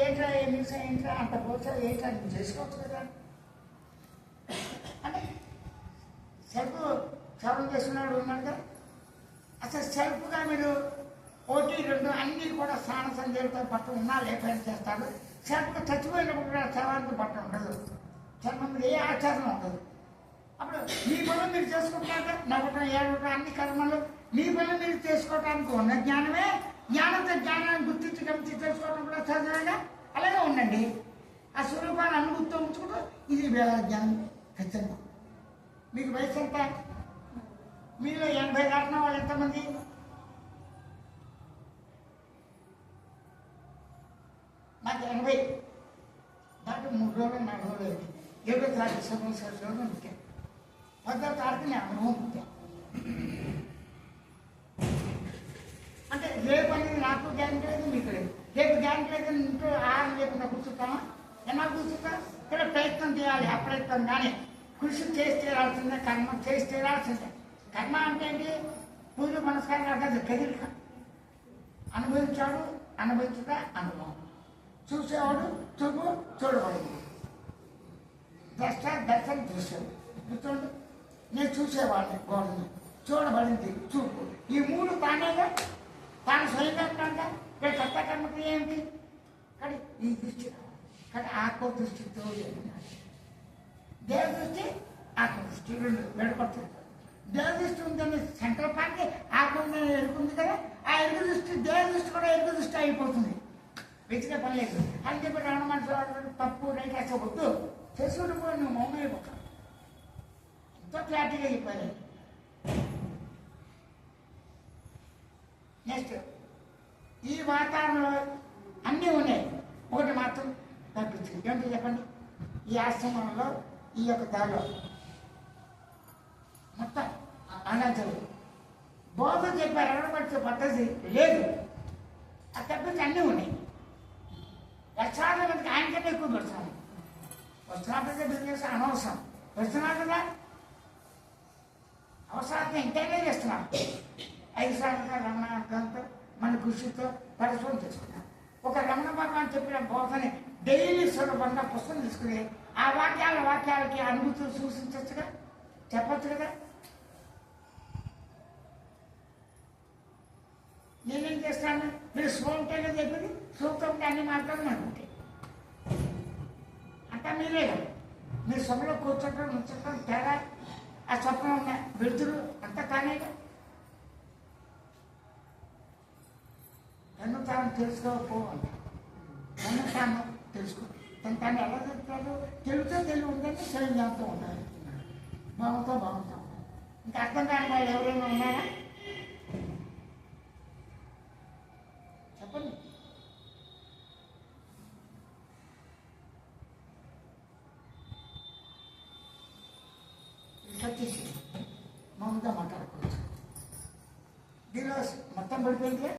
ఏంట్రా ఏమి ఏంట్రా? అంత పోతే ఏంట్రా? నువ్వు చేసుకోవచ్చు కదా. అంటే సెల్ఫ్ సర్వం చేస్తున్నాడు ఉన్నాడు కదా. అసలు సెల్ఫ్గా మీరు ఒకటి రెండు అన్నీ కూడా స్నాన సంధ్యలతో పట్టు ఉన్నా లేకపోయినా చేస్తారు సెల్ఫ్గా చచ్చిపోయినప్పుడు కూడా శవానికి పట్టు ఉండదు. చర్మం ఏ ఆచారం ఉండదు. అప్పుడు మీ పనులు మీరు చేసుకుంటున్నారు నవ్వటం ఏడవటం అన్ని కర్మలు మీ పనులు మీరు చేసుకోవటానికి ఉన్న జ్ఞానమే జ్ఞానంతో జ్ఞానాన్ని గుర్తించి గమనించి తెలుసుకోవడం కూడా సహజంగా అలాగే ఉండండి. ఆ స్వరూపాన్ని అనుభూతితో ఉంచుకుంటూ ఇది వేద జ్ఞానం ఖచ్చితంగా. మీకు వయసు ఎంత? మీలో ఎనభై దాటిన వాళ్ళు ఎంతమంది? నాకు ఎనభై. దాంట్లో మూడు రోజులు నాలుగు రోజులు ఏడో తారీఖు సంవత్సరం రోజులు ముఖ్యం పదో తారీఖు నేను అనుభవం ముఖ్యం అంటే రేపు అనేది నాకు గ్యారెంటీ లేదు మీకు లేదు బ్యాంకులకి గ్యారెంటీ ఇంట్లో ఆహారం లేకుండా కూర్చుంటామా? ఎలా కూర్చుంటా? ఇక్కడ ప్రయత్నం చేయాలి అప్రయత్నం కానీ కృషి చేసి తీరాల్సిందే కర్మ చేసి తీరాల్సిందే కర్మ అంటే ఏంటి? పూజ మనస్కారం అంటే కదిలిక అనుభవించాడు అనుభవించుట అనుభవం. చూసేవాడు చూపు చూడబడింది దర్శ దర్శనం దృశ్యం. గుర్తుండు నేను చూసేవాడిని గోడని. చూడబడింది చూపు. ఈ మూడు తానేగా తాను స్వయంగా ఉంటాగా ఇక్కడ సత్తా ఏంటి? కానీ ఈ దృష్టి కానీ ఆకో దృష్టితో దేవ దృష్టి ఆకో దృష్టి రెండు వెళ్ళబడుతుంది దేవ దృష్టి ఉందని సెంట్రల్ పార్టీ ఆత్మ ఉందని ఎరుగుంది కదా ఆ ఎరుగు దృష్టి దేవ దృష్టి కూడా ఎరుగు దృష్టి అయిపోతుంది. వెతికే పని లేదు. అని చెప్పి రమణ మనుషులు తప్పు రైట్ అసలు వద్దు. చేసుకుంటూ పోయి నువ్వు మౌనం అయిపోతావు. ఎంతో క్లారిటీగా చెప్పారు. నెక్స్ట్. ఈ వాతావరణంలో అన్నీ ఉన్నాయి. ఒకటి మాత్రం తగ్గించింది ఏంటో చెప్పండి? ఈ ఆశ్రమంలో ఈ యొక్క దారిలో మొత్తం అనంతరం బోధ చెప్పారు. అడగబడితే పద్ధతి లేదు. ఆ తప్పించి అన్నీ ఉన్నాయి. లక్షలాది మందికి ఆయనకంటే ఎక్కువ పెడతాను వస్తున్నట్టు బిజినెస్ అనవసరం. పెడుతున్నారు కదా అవసరాన్ని ఇంటనే చేస్తున్నాం. ఐదు సార్లుగా రమణ అర్థంతో మన కృషితో పరిశ్రమ చేసుకున్నాం. ఒక రమణ భగవాన్ చెప్పిన బోధని డైలీ సులభంగా పుస్తకం తీసుకుని ఆ వాక్యాల వాక్యాలకి అనుభూతులు సూచించచ్చుగా? చెప్పచ్చు కదా నేనేం చేస్తాను? మీరు స్వయంగా చెప్పింది సూత్రం అన్ని మాత్రం అనుకుంటే అంతా మీరే మీరు సభలో కూర్చోటం నుంచోటం తేడా? ఆ స్వప్నం ఉన్న వెలుతురు అంతా కానేగా తను తాను తెలుసుకోకపోవాలి తను తాను తెలుసుకో. తను తాను ఎలా చెప్తాడు తెలుసో తెలివి ఉందంటే తెలియజేస్తూ ఉండాలి బాగుంతో బాగుంటా ఇంకా అర్థం కాని వాళ్ళు ఎవరైనా ఉన్నారా? చెప్పండి. సత్యశ్రీ మౌనంగా మాట్లాడుకోవచ్చు. దీనిలో మొత్తం పడిపోయింది?